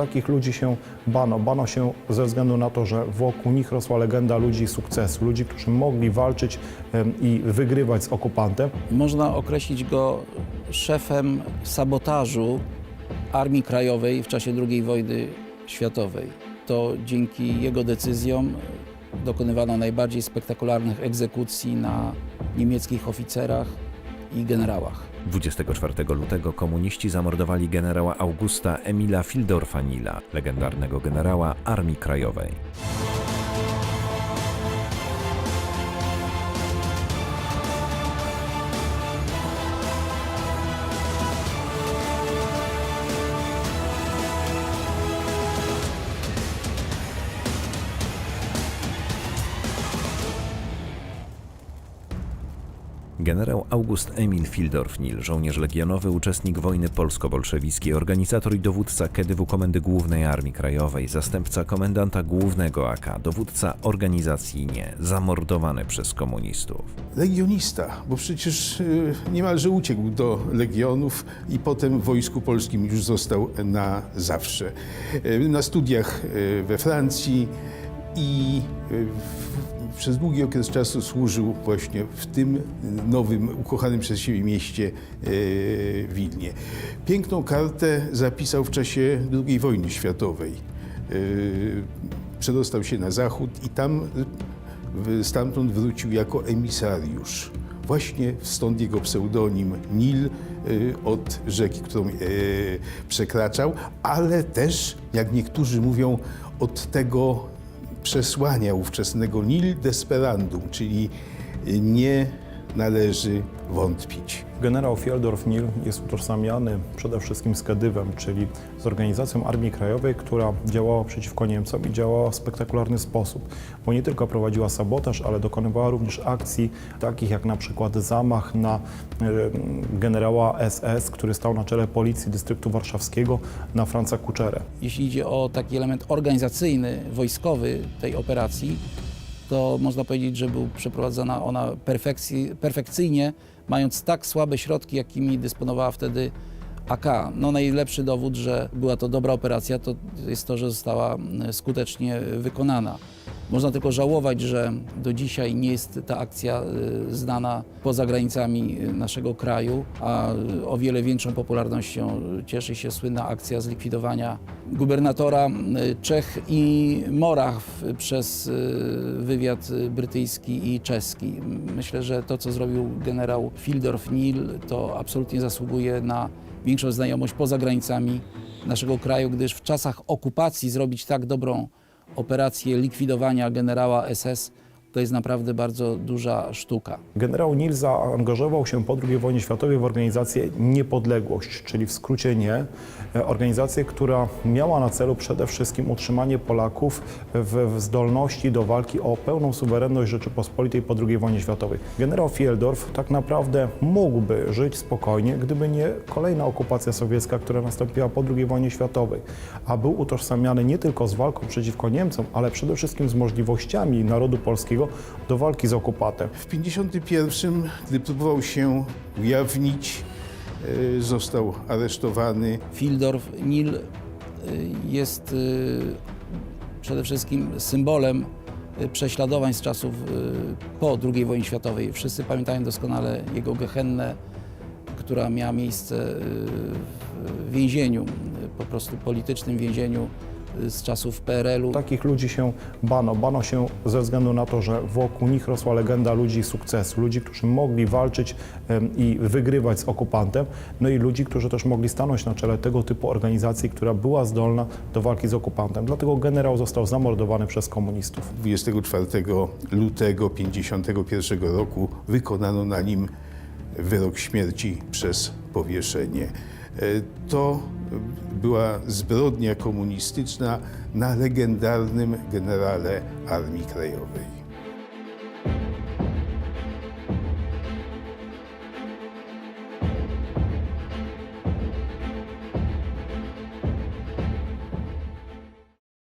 Takich ludzi się bano. Bano się ze względu na to, że wokół nich rosła legenda ludzi sukcesu, ludzi, którzy mogli walczyć i wygrywać z okupantem. Można określić go szefem sabotażu Armii Krajowej w czasie II wojny światowej. To dzięki jego decyzjom dokonywano najbardziej spektakularnych egzekucji na niemieckich oficerach i generałach. 24 lutego komuniści zamordowali generała Augusta Emila Fildorfa-Nila, legendarnego generała Armii Krajowej. Generał August Emil Fildorf-Nil, żołnierz legionowy, uczestnik wojny polsko-bolszewickiej, organizator i dowódca KDW Komendy Głównej Armii Krajowej, zastępca komendanta głównego AK, dowódca organizacji NIE, zamordowany przez komunistów. Legionista, bo przecież y, niemalże uciekł do legionów i potem w Wojsku Polskim już został na zawsze. Y, Na studiach y, we Francji i przez długi okres czasu służył właśnie w tym nowym, ukochanym przez siebie mieście y, Wilnie. Piękną kartę zapisał w czasie II wojny światowej. Y, Przedostał się na zachód i tam stamtąd wrócił jako emisariusz. Właśnie stąd jego pseudonim Nil y, od rzeki, którą y, przekraczał, ale też, jak niektórzy mówią, od tego przesłania ówczesnego Nil desperandum, czyli y, nie należy wątpić. Generał Fieldorf-Nil jest utożsamiany przede wszystkim z Kadywem, czyli z organizacją Armii Krajowej, która działała przeciwko Niemcom i działała w spektakularny sposób, bo nie tylko prowadziła sabotaż, ale dokonywała również akcji takich jak na przykład zamach na generała SS, który stał na czele policji dystryktu warszawskiego, na Franca Kuczerę. Jeśli idzie o taki element organizacyjny, wojskowy tej operacji, to można powiedzieć, że był przeprowadzona ona perfekcji, perfekcyjnie, mając tak słabe środki, jakimi dysponowała wtedy AK. No najlepszy dowód, że była to dobra operacja, to jest to, że została mm, skutecznie wykonana. Można tylko żałować, że do dzisiaj nie jest ta akcja y, znana poza granicami y, naszego kraju, a o wiele większą popularnością cieszy się słynna akcja zlikwidowania gubernatora y, Czech i Moraw przez wywiad brytyjski i czeski. Myślę, że to, co zrobił generał Fildorf-Nil, to absolutnie zasługuje na większą znajomość poza granicami naszego kraju, gdyż w czasach okupacji zrobić tak dobrą operację likwidowania generała SS to jest naprawdę bardzo duża sztuka. Generał Nil zaangażował się po II wojnie światowej w organizację Niepodległość, czyli w skrócie NIE, e, organizację, która miała na celu przede wszystkim utrzymanie Polaków w, zdolności do walki o pełną suwerenność Rzeczypospolitej po II wojnie światowej. Generał Fieldorf tak naprawdę mógłby żyć spokojnie, gdyby nie kolejna okupacja sowiecka, która nastąpiła po II wojnie światowej, a był utożsamiany nie tylko z walką przeciwko Niemcom, ale przede wszystkim z możliwościami narodu polskiego do walki z okupantem. W 1951, gdy próbował się ujawnić, y, został aresztowany. Fildorf Nil y, jest y, przede wszystkim symbolem prześladowań z czasów po II wojnie światowej. Wszyscy pamiętają doskonale jego gehennę, która miała miejsce w więzieniu, po prostu politycznym więzieniu z czasów PRL-u. Takich ludzi się bano. Bano się ze względu na to, że wokół nich rosła legenda ludzi sukcesu, ludzi, którzy mogli walczyć i wygrywać z okupantem, no i ludzi, którzy też mogli stanąć na czele tego typu organizacji, która była zdolna do walki z okupantem. Dlatego generał został zamordowany przez komunistów. 24 lutego 1951 roku wykonano na nim wyrok śmierci przez powieszenie. E, To była zbrodnia komunistyczna na legendarnym generale Armii Krajowej.